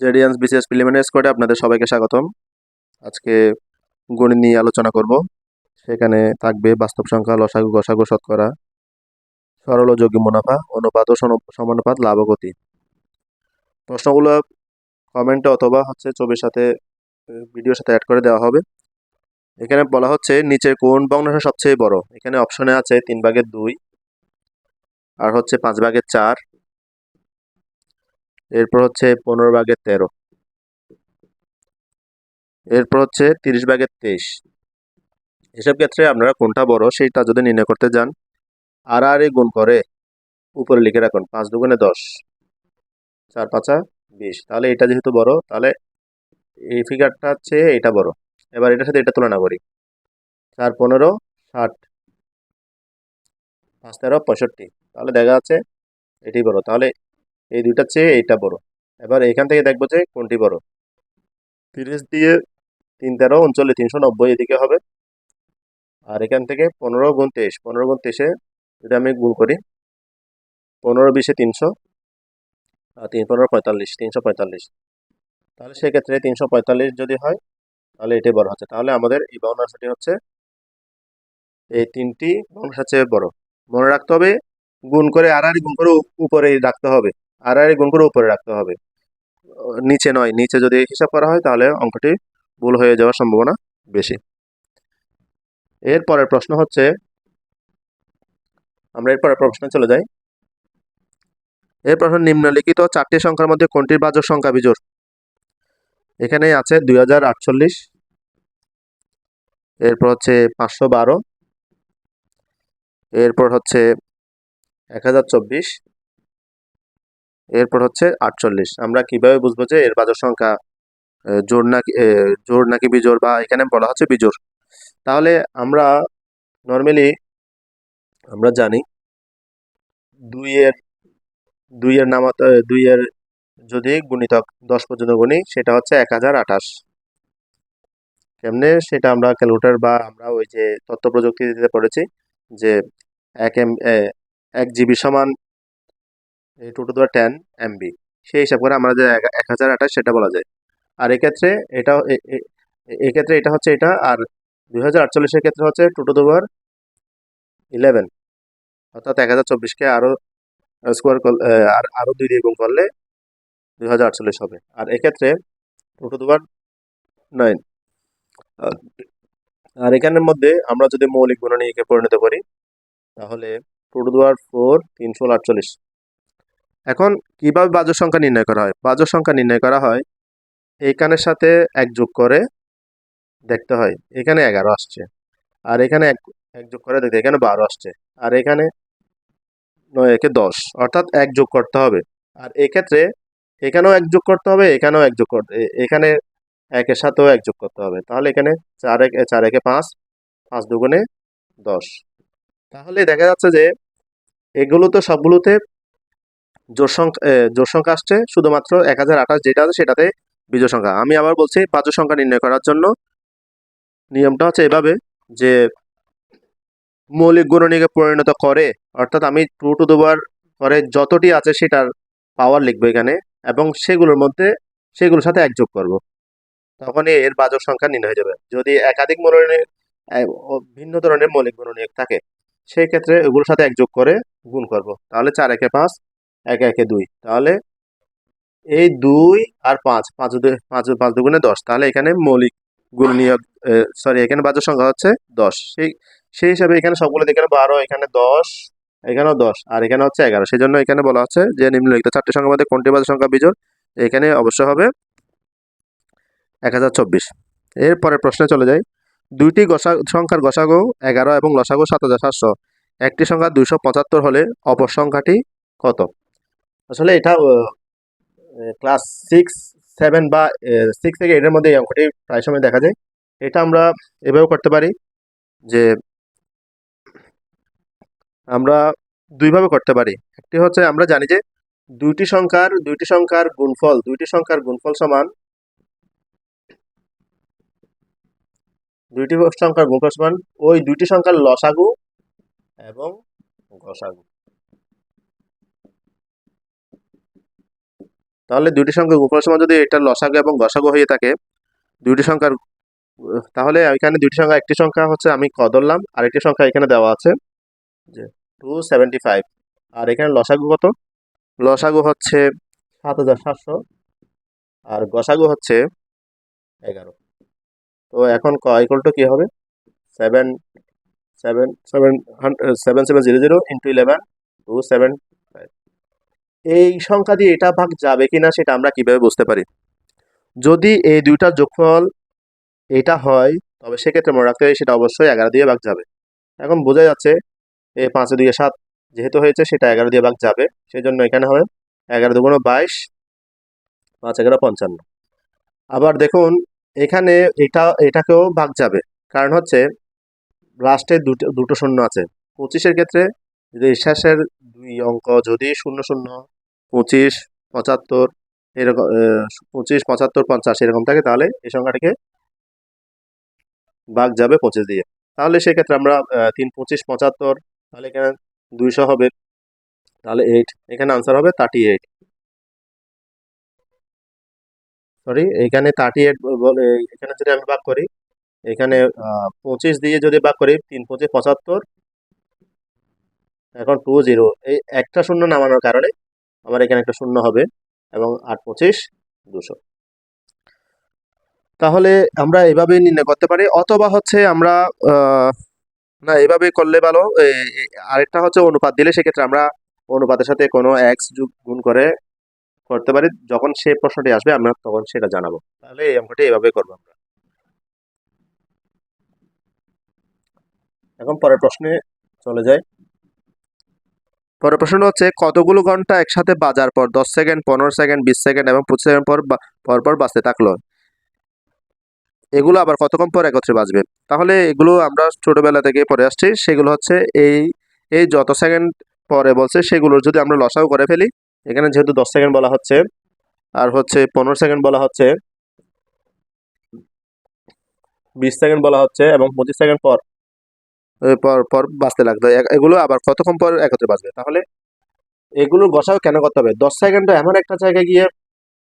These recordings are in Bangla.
জেডিয়ান্স বিসিএস প্রিলিমিনারি স্কোয়াডে আপনাদের সবাইকে স্বাগতম। আজকে গণিত নিয়ে আলোচনা করব। সেখানে থাকবে বাস্তব সংখ্যা, লসাগু, গসাগু, শতকরা, সরল ও যোগ্য মুনাফা, অনুপাত ও সমানুপাত, লাভ গতি। প্রশ্নগুলো কমেন্টে অথবা হচ্ছে ছবির সাথে ভিডিওর সাথে অ্যাড করে দেওয়া হবে। এখানে বলা হচ্ছে নিচের কোন ভগ্নাংশ সবচেয়ে বড়? এখানে অপশনে আছে তিন ভাগের দুই, আর হচ্ছে পাঁচ ভাগের চার এরপর হচ্ছে পনেরো ভাগের তেরো। এরপর হচ্ছে তিরিশ ভাগের তেইশ। এসব ক্ষেত্রে আপনারা কোনটা বড় সেইটা যদি নির্ণয় করতে যান, আর আর গুণ করে উপরে লিখে রাখুন, পাঁচ দুগুণে দশ। চার পাঁচা বিশ। তাহলে এটা যেহেতু বড়, তাহলে এই ফিগারটা চেয়ে এটা বড়। এবার এটার সাথে এটা তুলনা করি। চার পনেরো, ষাট। পাঁচ তেরো, পঁয়ষট্টি। তাহলে দেখা যাচ্ছে এটি বড়। তাহলে এই দুইটার চেয়ে এইটা বড়। এবার এখান থেকে দেখব যে কোনটি বড়। তিরিশ দিয়ে তিন তেরো, উনচল্লিশ, তিনশো নব্বই এদিকে হবে। আর এখান থেকে পনেরো গুণ তেইশ, পনেরো গুণ তেইশে যদি আমি গুণ করি, পনেরো বিশে তিনশো, আর তিন, পনেরো পঁয়তাল্লিশ, তিনশো পঁয়তাল্লিশ। তাহলে সেক্ষেত্রে তিনশো পঁয়তাল্লিশ যদি হয়, তাহলে এটাই বড় হচ্ছে। তাহলে আমাদের এই ভগ্নাংশটি হচ্ছে, এই তিনটি ভগ্নাংশের চেয়ে বড়। মনে রাখতে হবে, গুণ করে আড়াআড়ি গুণ করে উপরে রাখতে হবে। আড়াআড়ি গুণ করে উপরে রাখতে হবে। নিচে নয়, নিচে যদি হিসাব করা হয় তাহলে অঙ্কটি ভুল হয়ে যাওয়ার সম্ভাবনা বেশি। এর পরের প্রশ্ন হচ্ছে, আমরা এরপরের প্রশ্নে চলে যাই। এর প্রশ্ন, নিম্নলিখিত চারটি সংখ্যার মধ্যে কোনটির বাচক সংখ্যা বিজোড়? এখানে আছে দুই হাজার আটচল্লিশ, এরপর হচ্ছে পাঁচশো বারো, এরপর হচ্ছে এক হাজার চব্বিশ এরপর হচ্ছে আটচল্লিশ। আমরা কীভাবে বুঝব যে এর বাচক সংখ্যা জোর নাকি জোর নাকি বিজোড় বা এখানে বলা হচ্ছে বিজোড়। তাহলে আমরা নর্মালি আমরা জানি দুইয়ের দুইয়ের আহ, দুইয়ের যদি গুণিতক দশ পর্যন্ত গুণি সেটা হচ্ছে এক হাজার আঠাশ। কেমনে? সেটা আমরা ক্যালকুলেটর বা আমরা ওই যে তথ্য প্রযুক্তিতে পড়েছি যে এক এম এক জিবি সমান টু টু দেওয়ার টেন এমবি সেই হিসাব করে আমরা যে এক- হাজার আঠাশ সেটা বলা যায়। আর এক্ষেত্রে এটা এক্ষেত্রে এটা হচ্ছে এটা, আর দুই হাজার আটচল্লিশের ক্ষেত্রে হচ্ছে টু টু দেওয়ার ইলেভেন অর্থাৎ এক হাজার চব্বিশকে আরও স্কোয়ার আর আরও দুই দিয়ে গুণ করলে দুই হাজার আটচল্লিশ হবে। আর এক্ষেত্রে টু টু দেওয়ার নাইন আর এখানের মধ্যে আমরা যদি মৌলিক গুণনীয়কে পরিণত করি, তাহলে টু টু দেওয়ার ফোর তিনশো আটচল্লিশ। এখন কীভাবে বাজক সংখ্যা নির্ণয় করা হয়? বাজক সংখ্যা নির্ণয় করা হয় এইখানের সাথে এক যোগ করে দেখতে হয়, এখানে এগারো আসছে, আর এখানে এক এক যোগ করে দেখতে এখানে বারো আসছে, আর এখানে নয়, একে দশ, অর্থাৎ এক যোগ করতে হবে, আর এক্ষেত্রে এখানেও এক যোগ করতে হবে, এখানেও এক যোগ করতে এখানে একের সাথেও এক যোগ করতে হবে, তাহলে এখানে চার এক, চার একে পাঁচ পাঁচ দুগুণে দশ, তাহলে দেখা যাচ্ছে যে এগুলো তো সবগুলোতে জোর সংখ্যা জোর সংখ্যা আসছে শুধুমাত্র এক হাজার আঠাশ যেটা আছে সেটাতে বিজোড় সংখ্যা। আমি আবার বলছি বাজু সংখ্যা নির্ণয় করার জন্য। নিয়মটা হচ্ছে এভাবে যে মৌলিক গুণনীকে পরিণত করে, অর্থাৎ আমি টু টু দুবার করে যতটি আছে সেটার পাওয়ার লিখব এখানে এবং সেগুলোর মধ্যে সেগুলোর সাথে এক যোগ করব। তখনই এর বাজক সংখ্যা নির্ণয় হয়ে যাবে। যদি একাধিক মৌলিক ভিন্ন ধরনের মৌলিক গুণনীয়ক থাকে, সেই ক্ষেত্রে এগুলোর সাথে এক যোগ করে গুণ করব। তাহলে চার, একে পাঁচ এক একে দুই। তাহলে এই দুই আর পাঁচ পাঁচ পাঁচ পাঁচ দুগুণে দশ। তাহলে এখানে মৌলিক গুণনীয়ক সরি এখানে বাজার সংখ্যা হচ্ছে দশ। সেই সেই হিসাবে এখানে সবগুলো এখানে বারো, এখানে দশ, এখানেও দশ, আর এখানে হচ্ছে এগারো। সেই জন্য এখানে বলা হচ্ছে যে নিম্নলিখিত চারটি সংখ্যার মধ্যে কোনটি বাজার সংখ্যা বিজোড়? এখানে অবশ্য হবে এক হাজার চব্বিশ। এর পরের প্রশ্নে চলে যাই। দুইটি গসা, সংখ্যার গসাগো এগারো এবং লসাগু সাত হাজার সাতশো। একটি সংখ্যা দুইশো পঁচাত্তর হলে অপর সংখ্যাটি কত? আসলে এটা ক্লাস সিক্স সেভেন বা সিক্স থেকে এইটের মধ্যে এই অঙ্কটি প্রায় সময় দেখা যায়। এটা আমরা এভাবেও করতে পারি যে আমরা দুইভাবে করতে পারি। একটি হচ্ছে আমরা জানি যে দুইটি সংখ্যার দুইটি সংখ্যার গুণফল, দুইটি সংখ্যার গুণফল সমান দুইটি সংখ্যার গুণফল সমান ওই দুইটি সংখ্যার লসাগু এবং গসাগু তাহলে দুইটি সংখ্যা গুণফলের সময় যদি এটা লসাগু এবং গসাগু হয়ে থাকে, দুইটি সংখ্যার, তাহলে এখানে দুইটি সংখ্যা, একটি সংখ্যা হচ্ছে আমি ক ধরলাম, আরেকটি সংখ্যা এখানে দেওয়া আছে, যে টু ফাইভ আর এখানে লসাগু কত? লসাগু হচ্ছে সাত হাজার সাতশো, আর গসাগু হচ্ছে এগারো। তো এখন ক ইকুয়াল টু কী হবে? Seven seven seven hundred seven seven zero zero into eleven two seven এই সংখ্যা দিয়ে এটা ভাগ যাবে কিনা সেটা আমরা কীভাবে বুঝতে পারি? যদি এই দুইটার যোগফল এটা হয়, তবে সেক্ষেত্রে মনে রাখতে হবে সেটা অবশ্যই এগারো দিয়ে ভাগ যাবে। এখন বোঝা যাচ্ছে এই পাঁচে দুইয়ে সাত যেহেতু হয়েছে, সেটা এগারো দিয়ে ভাগ যাবে। সেই জন্য এখানে হবে এগারো দুগুণ বাইশ, পাঁচ এগারো পঞ্চান্ন। আবার দেখুন, এখানে এটা, এটাকেও ভাগ যাবে। কারণ হচ্ছে লাস্টে দুটো দুটো শূন্য আছে। পঁচিশের ক্ষেত্রে, যদি শেষের দুই অঙ্ক যদি শূন্য শূন্য, পঁচিশ, পঁচাত্তর, এরকম পঁচিশ, পঁচাত্তর, পঞ্চাশ এরকম থাকে, তাহলে এই সংখ্যাটিকে বাঘ যাবে পঁচিশ দিয়ে। তাহলে সেক্ষেত্রে আমরা তিন, পঁচিশ, পঁচাত্তর, তাহলে এখানে দুইশো হবে, তাহলে এইট এখানে আনসার হবে থার্টি এইট সরি এখানে থার্টি এইট বলে এখানে যদি আমি ভাগ করি, এখানে পঁচিশ দিয়ে যদি ভাগ করি, তিন, পঁচিশ, পঁচাত্তর এখন টু জিরো এই একটা শূন্য নামানোর কারণে আমার এখানে একটা শূন্য হবে এবং আট পঁচিশ দুশো। তাহলে আমরা এভাবে নির্ণয় করতে পারি, অথবা হচ্ছে আমরা না, এভাবে করলে ভালো আরেকটা হচ্ছে অনুপাত দিলে সেক্ষেত্রে আমরা অনুপাতের সাথে কোনো এক্স যুগ গুণ করে করতে পারি, যখন সে প্রশ্নটি আসবে আমরা তখন সেটা জানাব। তাহলে এই অঙ্কটি এভাবে করব আমরা। এখন পরের প্রশ্নে চলে যাই। পরের প্রশ্ন হচ্ছে, কতগুলো ঘণ্টা একসাথে বাজার পর? দশ সেকেন্ড, পনেরো সেকেন্ড, বিশ সেকেন্ড এবং পঁচিশ সেকেন্ড পর বা- পর পর বাঁচতে থাকল? এগুলো আবার কতক্ষণ পর একত্রে বাজবে তাহলে এগুলো আমরা ছোটোবেলা থেকে পড়ে আসছি। সেগুলো হচ্ছে এই এই যত সেকেন্ড পরে বলছে সেগুলোর যদি আমরা লসাও করে ফেলি, এখানে যেহেতু দশ সেকেন্ড বলা হচ্ছে, আর হচ্ছে পনেরো সেকেন্ড বলা হচ্ছে, বিশ সেকেন্ড বলা হচ্ছে এবং পঁচিশ সেকেন্ড পর পর পর বাঁচতে লাগবে এ- এগুলো আবার কতক্ষণ পর একত্রে বাঁচবে? তাহলে এগুলো গসাও কেন করতে হবে? দশ সেকেন্ডে এমন একটা জায়গায় গিয়ে,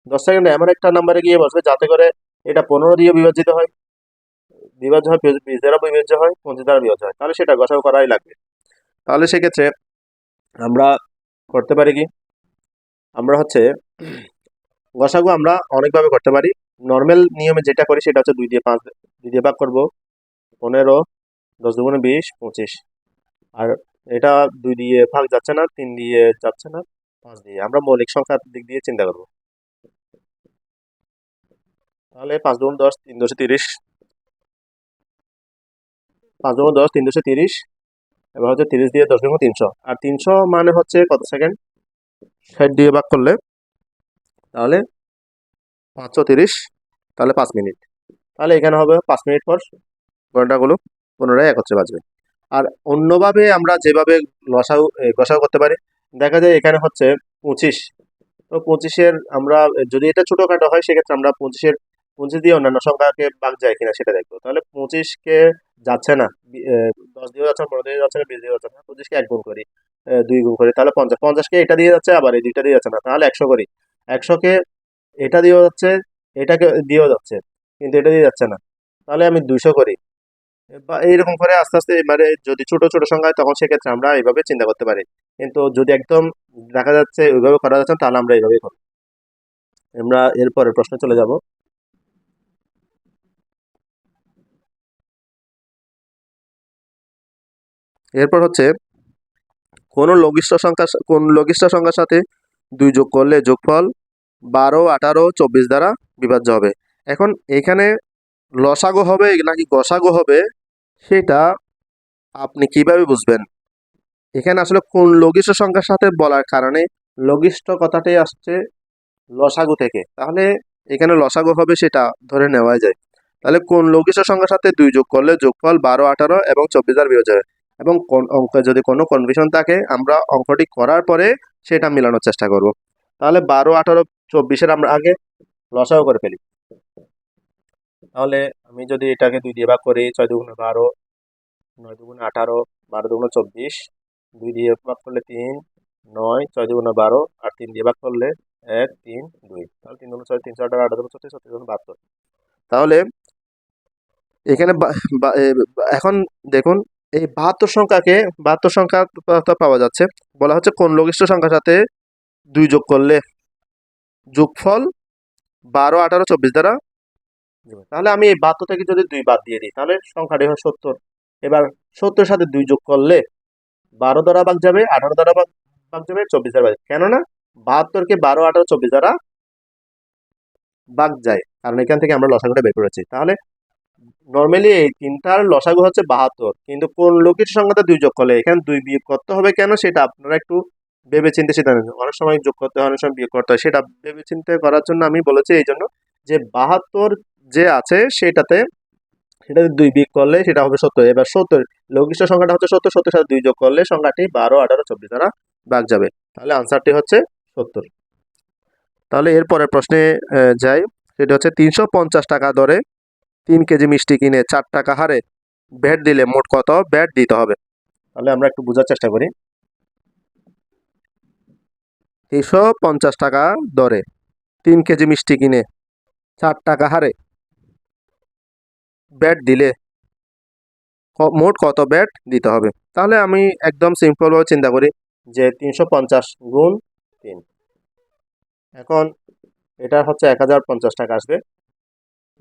দশ সেকেন্ডে এমন একটা নাম্বারে গিয়ে বসবে যাতে করে এটা পনেরো দিয়ে বিভাজিত হয়। বিভাজ্য হয় বিশ দ্বারা বিভাজ্য হয় পঁচিশ দ্বারা বিভাজ্য হয়। তাহলে সেটা গসাও করাই লাগবে। তাহলে সেক্ষেত্রে আমরা করতে পারি কি? আমরা হচ্ছে গসাগু আমরা অনেকভাবে করতে পারি। নর্মাল নিয়মে যেটা করি সেটা হচ্ছে দুই দিয়ে পাঁচ, দুই দিয়ে ভাগ করব। পনেরো দশ দুগুণে বিশ, পঁচিশ। আর এটা দুই দিয়ে ভাগ যাচ্ছে না, তিন দিয়ে যাচ্ছে না, পাঁচ দিয়ে। আমরা মৌলিক সংখ্যার দিক দিয়ে চিন্তা করব। তাহলে পাঁচ দুগুণ দশ, তিন দশে তিরিশ। পাঁচ দুগুণ দশ, তিন দশে তিরিশ। এবার হচ্ছে তিরিশ দিয়ে দশ দুগুণ তিনশো। আর তিনশো মানে হচ্ছে কত সেকেন্ড? ষাট দিয়ে ভাগ করলে তাহলে পাঁচশো তিরিশ। তাহলে পাঁচ মিনিট। তাহলে এখানে হবে পাঁচ মিনিট পর ঘন্টাগুলো পুনরায় একত্রে বাজবে আর অন্যভাবে আমরা যেভাবে লসাও গসাও করতে পারি, দেখা যায় এখানে হচ্ছে পঁচিশ। তো পঁচিশের আমরা, যদি এটা ছোটোখাটো হয়, সেক্ষেত্রে আমরা পঁচিশের, পঁচিশ দিয়ে অন্যান্য সংখ্যাকে ভাগ যায় কিনা সেটা দেখব। তাহলে পঁচিশকে যাচ্ছে না দশ দিয়ে যাচ্ছে না, পনেরো দিয়ে যাচ্ছে না, বিশ দিয়ে যাচ্ছে না, পঁচিশকে এক গুণ করি দুই গুণ করি, তাহলে পঞ্চাশ, পঞ্চাশকে এটা দিয়ে যাচ্ছে, আবার এই দুইটা দিয়ে যাচ্ছে না, তাহলে একশো করি। একশোকে এটা দিয়েও যাচ্ছে, এটাকে দিয়েও যাচ্ছে, কিন্তু এটা দিয়ে যাচ্ছে না, তাহলে আমি দুশো করি। বা এইরকম করে আস্তে আস্তে এবারে যদি ছোট ছোট সংখ্যা হয়, তখন সেক্ষেত্রে আমরা এইভাবে চিন্তা করতে পারি। কিন্তু যদি একদম দেখা যাচ্ছে ওইভাবে করা যাচ্ছে তাহলে আমরা এইভাবেই করব। আমরা এরপরে প্রশ্নে চলে যাব। এরপর হচ্ছে, কোন লঘিষ্ঠ সংখ্যা কোন লঘিষ্ঠ সংখ্যার সাথে দুই যোগ করলে যোগফল বারো, আঠারো, চব্বিশ দ্বারা বিভাজ্য হবে। এখন এখানে লসাগু হবে নাকি গসাগু হবে, সেটা আপনি কীভাবে বুঝবেন? এখানে আসলে কোন লঘিষ্ঠ সংখ্যার সাথে বলার কারণে লঘিষ্ঠ কথাটাই আসছে লসাগু থেকে। তাহলে এখানে লসাগু হবে সেটা ধরে নেওয়া যায়। তাহলে কোন লঘিষ্ঠ সংখ্যার সাথে দুই যোগ করলে যোগফল বারো, আঠারো এবং চব্বিশ দ্বারা বিভাজ্য হবে এবং কোন অঙ্কে যদি কোনো কনফিউশন থাকে, আমরা অঙ্কটি করার পরে সেটা মেলানোর চেষ্টা করব। তাহলে বারো, আঠারো, চব্বিশের আমরা আগে লসাগু করে ফেলি। তাহলে আমি যদি এটাকে দুই দিয়ে ভাগ করি, ছয় দুগুণে বারো, নয় দুগুণে আঠারো, বারো দুগুণে চব্বিশ, দুই দিয়ে ভাগ করলে তিন, নয়, ছয় দুগুণে বারো, আর তিন দিয়ে ভাগ করলে এক, তিন, দুই। তাহলে তিন দুগুণ ছয়, তিন চার টাকা আট দুগুণ ছত্রিশ ছত্রিশ দুগুণ বাহাত্তর। তাহলে এখানে এখন দেখুন, এই বাহাত্তর সংখ্যাকে, বাহাত্তর সংখ্যা পাওয়া যাচ্ছে। বলা হচ্ছে কোন লঘিষ্ঠ সংখ্যার সাথে দুই যোগ করলে? যোগফল বারো, আঠারো, চব্বিশ দ্বারা। তাহলে আমি এই বাহাত্তর থেকে যদি দুই বাদ দিয়ে দিই, তাহলে সংখ্যাটি হয় সত্তর। এবার সত্তরের সাথে দুই যোগ করলে বারো দ্বারা ভাগ যাবে, আঠারো দ্বারা ভাগ যাবে, চব্বিশ দ্বারা ভাগ কেননা বাহাত্তরকে বারো, আঠারো, চব্বিশ দ্বারা ভাগ যায়, কারণ এখান থেকে আমরা লসাগুটা বের করেছি। তাহলে নর্মালি এই তিনটার লসাগু হচ্ছে বাহাত্তর, কিন্তু কোন লোকের সংখ্যাতে দুই যোগ করলে, এখানে দুই বিয়োগ করতে হবে কেন সেটা আপনারা একটু ভেবে চিন্তে সিদ্ধান্ত অনেক সময় যোগ করতে হয়, অনেক সময় বিয়োগ করতে হয়, সেটা ভেবে চিন্তে করার জন্য আমি বলেছি এই জন্য যে বাহাত্তর যে আছে সেটাতে সেটাতে দুই বিয়োগ করলে সেটা হবে সত্তর। এবার সত্তর লঘিষ্ঠ সংখ্যাটা হচ্ছে সত্তর সত্তর সাথে দুই যোগ করলে সংখ্যাটি বারো, আঠারো, চব্বিশ দ্বারা ভাগ যাবে। তাহলে আনসারটি হচ্ছে সত্তর। তাহলে এরপরের প্রশ্নে যাই। সেটা হচ্ছে তিনশো পঞ্চাশ টাকা দরে তিন কেজি মিষ্টি কিনে চার টাকা হারে ব্যাট দিলে মোট কত? ব্যাট দিতে হবে। তাহলে আমরা একটু বোঝার চেষ্টা করি। তিনশো পঞ্চাশ টাকা দরে তিন কেজি মিষ্টি কিনে চার টাকা হারে ব্যাট দিলে মোট কত ব্যাট দিতে হবে? তাহলে আমি একদম সিম্পলভাবে চিন্তা করি যে তিনশো পঞ্চাশ গুণ তিন। এখন এটা হচ্ছে এক হাজার পঞ্চাশ টাকা আসবে।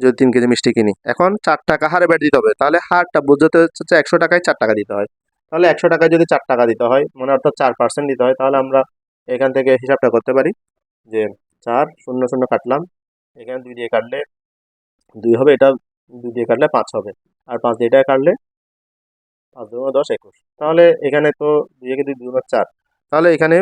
যদি তিন কেজি মিষ্টি কিনি। এখন চার টাকা হারে ব্যাট দিতে হবে। তাহলে হারটা বোঝাতে হচ্ছে একশো টাকায় চার টাকা দিতে হয়। তাহলে একশো টাকায় যদি চার টাকা দিতে হয় মানে অর্থাৎ চার পার্সেন্ট দিতে হয়, তাহলে আমরা এখান থেকে হিসাবটা করতে পারি যে চার শূন্য শূন্য কাটলাম। এখানে দুই দিয়ে কাটলে দুই হবে, এটা দুই দিয়ে কাটলে পাঁচ হবে। আর পাঁচ দিয়ে এটা কাটলে পাঁচ দু দশ একুশ। তাহলে এখানে তো দুই একে দুই দুই গুণ চার। তাহলে এখানে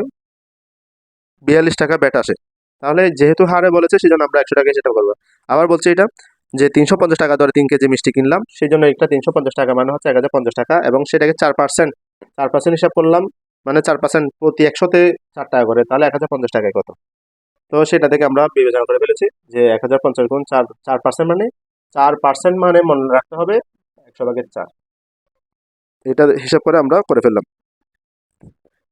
বিয়াল্লিশ টাকা ব্যাট আসে। তাহলে যেহেতু হারে বলেছে সেই জন্য আমরা একশো টাকায় সেটা করব। আবার বলছি এটা, যে তিনশো পঞ্চাশ টাকা ধরে তিন কেজি মিষ্টি কিনলাম সেই জন্য একটা তিনশো পঞ্চাশ টাকা মানে হচ্ছে এক হাজার পঞ্চাশ টাকা, এবং সেটাকে চার পার্সেন্ট চার পার্সেন্ট হিসাব করলাম মানে চার পার্সেন্ট প্রতি একশোতে চার টাকা করে। তাহলে এক হাজার পঞ্চাশ টাকায় কত? তো সেটা থেকে আমরা বিবেচনা করে ফেলেছি যে এক হাজার পঞ্চাশ গুণ চার চার পার্সেন্ট মানে চার পার্সেন্ট মানে মনে রাখতে হবে একশো ভাগের চার। এটা হিসাব করে আমরা করে ফেললাম।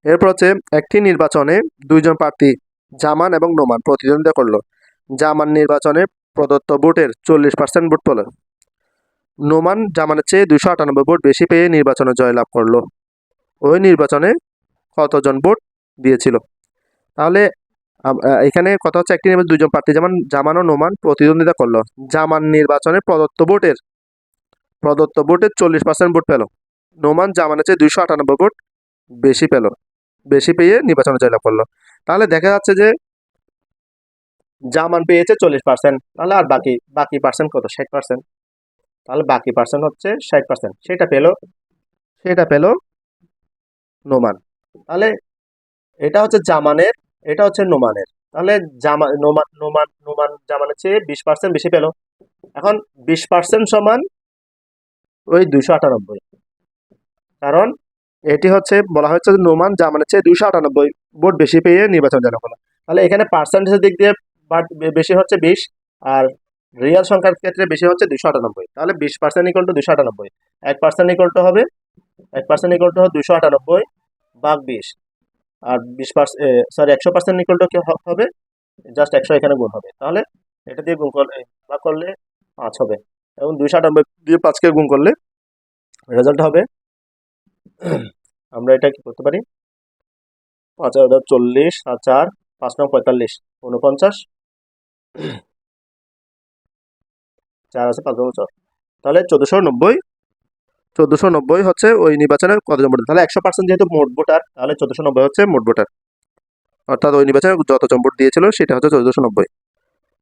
এরপর হচ্ছে একটি নির্বাচনে দুইজন প্রার্থী জামান এবং নোমান প্রতিদ্বন্দ্বিতা করল। জামান নির্বাচনে প্রদত্ত ভোটের চল্লিশ পার্সেন্ট ভোট পেল। নোমান জামানের চেয়ে দুশো আটানব্বই ভোট বেশি পেয়ে নির্বাচনে জয়লাভ করল। ওই নির্বাচনে কতজন ভোট দিয়েছিল? তাহলে এখানে কথা হচ্ছে একটি নির্বাচন দুইজন প্রার্থী, যেমন জামান ও নোমান প্রতিদ্বন্দ্বিতা করল। জামান নির্বাচনে প্রদত্ত ভোটের প্রদত্ত ভোটের চল্লিশ পার্সেন্ট ভোট পেল। নোমান জামানের চেয়ে দুইশো আটানব্বই ভোট বেশি পেল, বেশি পেয়ে নির্বাচনে জয়লাভ করল। তাহলে দেখা যাচ্ছে যে জামান পেয়েছে চল্লিশ পার্সেন্ট তাহলে আর বাকি বাকি পার্সেন্ট কত? ষাট পার্সেন্ট তাহলে বাকি পার্সেন্ট হচ্ছে ষাট পার্সেন্ট সেটা পেল সেটা পেল নোমান। তাহলে এটা হচ্ছে জামানের এটা হচ্ছে নোমানের। তাহলে জামা, নোমান নোমান নোমান জামানের চেয়ে বিশ পার্সেন্ট বেশি পেল। এখন বিশ পার্সেন্ট সমান ওই দুশো আটানব্বই। কারণ এটি হচ্ছে, বলা হচ্ছে যে নোমান জামানের চেয়ে দুশো আটানব্বই ভোট বেশি পেয়ে নির্বাচন জয়লাভ করল তাহলে এখানে পার্সেন্টেজের দিক দিয়ে বেশি হচ্ছে বিশ আর রিয়াল সংখ্যার ক্ষেত্রে বেশি হচ্ছে দুশো আটানব্বই। তাহলে বিশ পার্সেন্ট ইকল টু দুশো আটানব্বই। এক পার্সেন্ট ইকল টু হবে, এক পার্সেন্ট ইকল টু দুশো আটানব্বই বাঘ বিশ। আর বিশ পার্সেন্ট সরি একশো পার্সেন্ট ইকল টু কি হবে? জাস্ট একশো এখানে গুণ হবে। তাহলে এটা দিয়ে গুণ করলে ভাগ করলে পাঁচ হবে। এবং দুইশো আটানব্বই দিয়ে পাঁচকে গুণ করলে রেজাল্ট হবে, আমরা এটা কি করতে পারি? পাঁচ হাজার চল্লিশ আর চার, পাঁচ নং পঁয়তাল্লিশ, উনপঞ্চাশ। চার আছে পাঁচ চার তাহলে চোদ্দোশো নব্বই চোদ্দোশো নব্বই হচ্ছে ওই নির্বাচনে কতজন ভোটার? তাহলে একশো পার্সেন্ট যেহেতু মোট ভোটার, তাহলে চোদ্দোশো নব্বই হচ্ছে মোট ভোটার। অর্থাৎ ওই নির্বাচনে যতজন ভোট দিয়েছিল সেটা হচ্ছে চোদ্দোশো নব্বই।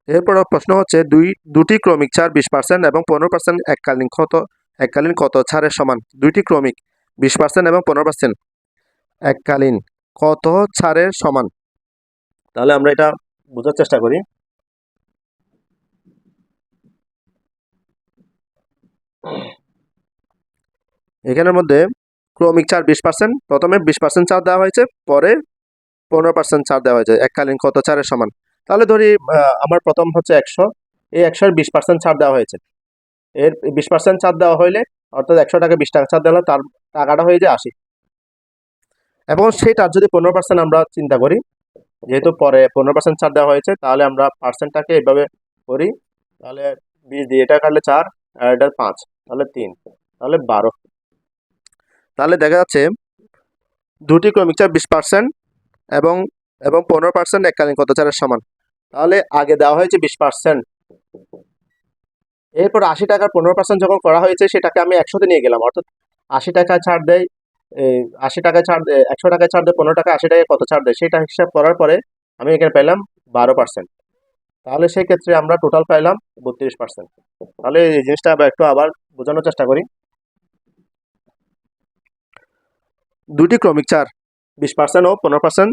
এরপর প্রশ্ন হচ্ছে, দুই, দুটি ক্রমিক ছাড় বিশ পার্সেন্ট এবং পনেরো পার্সেন্ট এককালীন কত এককালীন কত ছাড়ের সমান। দুইটি ক্রমিক, বিশ পার্সেন্ট এবং পনেরো পার্সেন্ট এককালীন কত ছাড়ের সমান। তাহলে আমরা এটা বোঝার চেষ্টা করি। এখানের মধ্যে ক্রমিক ছাড় বিশ পার্সেন্ট। প্রথমে বিশ পার্সেন্ট ছাড় দেওয়া হয়েছে, পরে পনেরো পার্সেন্ট ছাড় দেওয়া হয়েছে। এককালীন কত? ছাড়ের সমান। তাহলে ধরি আমার প্রথম হচ্ছে একশো। এই একশোর বিশ পার্সেন্ট ছাড় দেওয়া হয়েছে। এর বিশ পার্সেন্ট ছাড় দেওয়া হইলে, অর্থাৎ একশো টাকা বিশ টাকা ছাড় দেওয়া তার টাকাটা হয়ে যায় আশি। এবং সেটার যদি পনেরো পার্সেন্ট আমরা চিন্তা করি, যেহেতু পরে পনেরো পার্সেন্ট ছাড় দেওয়া হয়েছে, তাহলে আমরা পার্সেন্টটাকে এভাবে করি, তাহলে বিশ দিয়ে এটা কাটলে চার, আর এটা পাঁচ, তাহলে তিন, তাহলে বারো। তাহলে দেখা যাচ্ছে দুটি ক্রমিক চার বিশ পার্সেন্ট এবং এবং পনেরো পার্সেন্ট এককালীন কত চারের সমান। তাহলে আগে দেওয়া হয়েছে বিশ পার্সেন্ট এরপর আশি টাকার পনেরো পার্সেন্ট যখন করা হয়েছে, সেটাকে আমি একশোতে নিয়ে গেলাম। অর্থাৎ আশি টাকা ছাড় দেয় আশি টাকা ছাড় দেয়, একশো টাকায় ছাড় দেয়, পনেরো টাকা আশি টাকায় কত ছাড় দেয়, সেটা হিসাব করার পরে আমি এখানে পেলাম বারো পার্সেন্ট তাহলে সেই ক্ষেত্রে আমরা টোটাল পাইলাম বত্রিশ পার্সেন্ট তাহলে এই জিনিসটা একটু আবার বোঝানোর চেষ্টা করি। দুটি ক্রমিক চার, বিশ পার্সেন্ট ও পনেরো পার্সেন্ট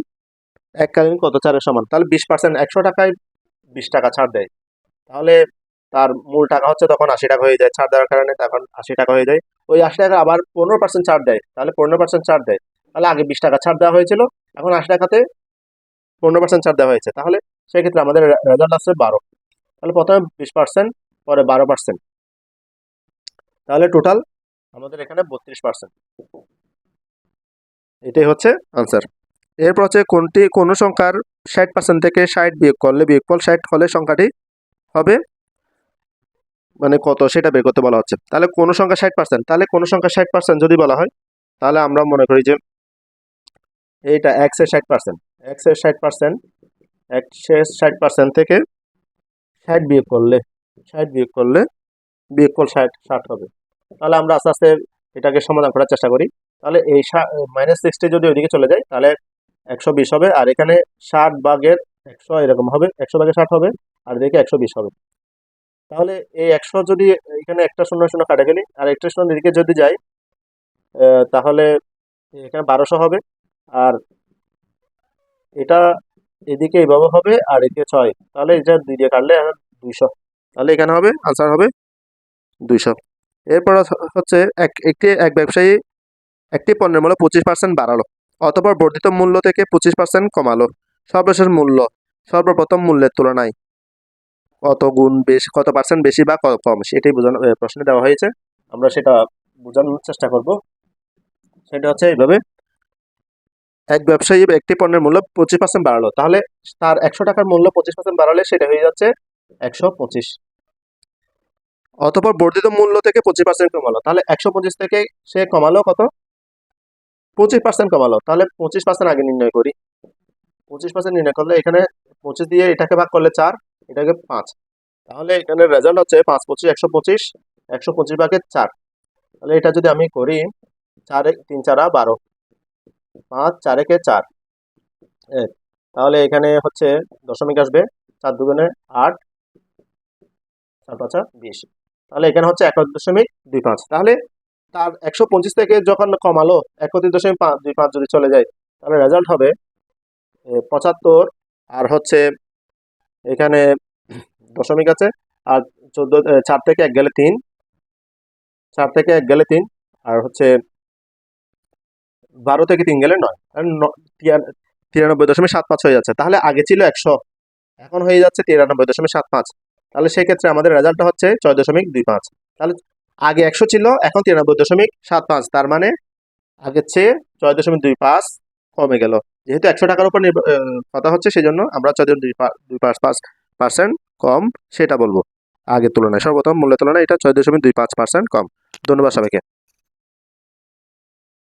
এককালীন কত চারের সমান? তাহলে বিশ পার্সেন্ট একশো টাকায় বিশ টাকা ছাড় দেয়। তাহলে তার মূল টাকা হচ্ছে তখন আশি টাকা হয়ে যায় ছাড় দেওয়ার কারণে, তখন আশি টাকা হয়ে যায়। ওই আশি টাকা আবার পনেরো পার্সেন্ট ছাড় দেয়, তাহলে পনেরো পার্সেন্ট ছাড় দেয়। তাহলে আগে বিশ টাকা ছাড় দেওয়া হয়েছিল, এখন আশি টাকাতে পনেরো পার্সেন্ট ছাড় দেওয়া হয়েছে। তাহলে সেক্ষেত্রে আমাদের রেজাল্ট আসছে বারো। তাহলে প্রথমে বিশ পার্সেন্ট পরে বারো পার্সেন্ট তাহলে টোটাল আমাদের এখানে বত্রিশ পার্সেন্ট এটাই হচ্ছে আনসার এরপর হচ্ছে কোনটি, কোন সংখ্যার ষাট পার্সেন্ট থেকে ষাট বিয়োগ করলে, বিয়োগফল ষাট হলে সংখ্যাটি হবে মানে কত? সেটা বের করতে বলা হচ্ছে। তাহলে কোন সংখ্যা ষাট পার্সেন্ট তাহলে কোন সংখ্যা ষাট পার্সেন্ট যদি বলা হয়, তাহলে আমরা মনে করি যে এইটা এর ষাট পার্সেন্ট এর ষাট পার্সেন্ট এর ষাট পার্সেন্ট থেকে ষাট বিয়োগ করলে, ষাট বিয়োগ করলে বিয়োগফল ষাট ষাট হবে। তাহলে আমরা আস্তে আস্তে এটাকে সমাধান করার চেষ্টা করি। তাহলে এই মাইনাস সিক্সটি যদি ওইদিকে চলে যায়, তাহলে একশো বিশ হবে। আর এখানে ষাট ভাগের একশো এরকম হবে, একশো ভাগের ষাট হবে, আর এদিকে একশো বিশ হবে। তাহলে এই একশো যদি এখানে একটা শূন্য শূন্য কাটে গেলি আর একটা শূন্য এদিকে যদি যাই তাহলে এখানে বারোশো হবে, আর এটা এদিকে এইভাবে হবে, আর এদিকে ছয়। তাহলে এটা দুই দিয়ে কাটলে দুইশো। তাহলে এখানে হবে আনসার হবে দুইশো। এরপর হচ্ছে এক, একটি, এক ব্যবসায়ী একটি পণ্যের মূল্য পঁচিশ পার্সেন্ট বাড়ালো, অতপর বর্ধিত মূল্য থেকে পঁচিশ পার্সেন্ট কমালো, সর্বশেষ মূল্য সর্বপ্রথম মূল্যের তুলনায় কত গুণ বেশি, কত পার্সেন্ট বেশি বা কম, সেটাই বোঝানো প্রশ্নে দেওয়া হয়েছে। আমরা সেটা বোঝানোর চেষ্টা করব। সেটা হচ্ছে এইভাবে। এক ব্যবসায়ী একটি পণ্যের মূল্য পঁচিশ পার্সেন্ট বাড়ালো, তাহলে তার একশো টাকার মূল্য পঁচিশ পার্সেন্ট বাড়ালে সেটা হয়ে যাচ্ছে একশো পঁচিশ। অতপর বর্ধিত মূল্য থেকে পঁচিশ পার্সেন্ট কমালো, তাহলে একশো পঁচিশ থেকে সে কমালো কত? পঁচিশ পার্সেন্ট কমালো। তাহলে পঁচিশ পার্সেন্ট আগে নির্ণয় করি। পঁচিশ পার্সেন্ট নির্ণয় করলে এখানে পঁচিশ দিয়ে এটাকে ভাগ করলে চার, এটাকে পাঁচ। তাহলে এখানে রেজাল্ট হচ্ছে পাঁচ পঁচিশ, একশো পঁচিশ একশো পঁচিশ ভাগে চার। তাহলে এটা যদি আমি করি, চারে তিন চারা বারো। পাঁচ চারেকে চার? এক। তাহলে এখানে হচ্ছে দশমিক আসবে চার দুগুণে আট, চার পাঁচা বিশ। তাহলে এখানে হচ্ছে এক দশমিক দুই পাঁচ। তাহলে তার একশো পঁচিশ থেকে যখন কমালো একত্রিশ দশমিক পাঁচ, দুই পাঁচ যদি চলে যায়, তাহলে রেজাল্ট হবে পঁচাত্তর, আর হচ্ছে এখানে দশমিক আছে, আর চোদ্দ চার থেকে এক গেলে তিন, চার থেকে এক গেলে তিন, আর হচ্ছে বারো থেকে তিন গেলে নয় তিরানব্বই দশমিক সাত পাঁচ হয়ে যাচ্ছে, তাহলে আগে ছিল একশো, এখন হয়ে যাচ্ছে তিরানব্বই দশমিক সাত পাঁচ, তাহলে সেই ক্ষেত্রে আমাদের রেজাল্টটা হচ্ছে ছয় দশমিক দুই পাঁচ, তাহলে আগে একশো ছিল, এখন তিরানব্বই দশমিক সাত পাঁচ, তার মানে আগের চেয়ে ছয় দশমিক দুই পাঁচ কমে গেল। যেহেতু একশো টাকার উপর কথা হচ্ছে সেই জন্য আমরা ছয় দুই দুই পাঁচ পাঁচ পার্সেন্ট কম সেটা বলব। আগের তুলনায় সর্বপ্রথম মূল্যের তুলনায় এটা ছয় দশমিক দুই পাঁচ পার্সেন্ট কম। ধন্যবাদ সবাইকে।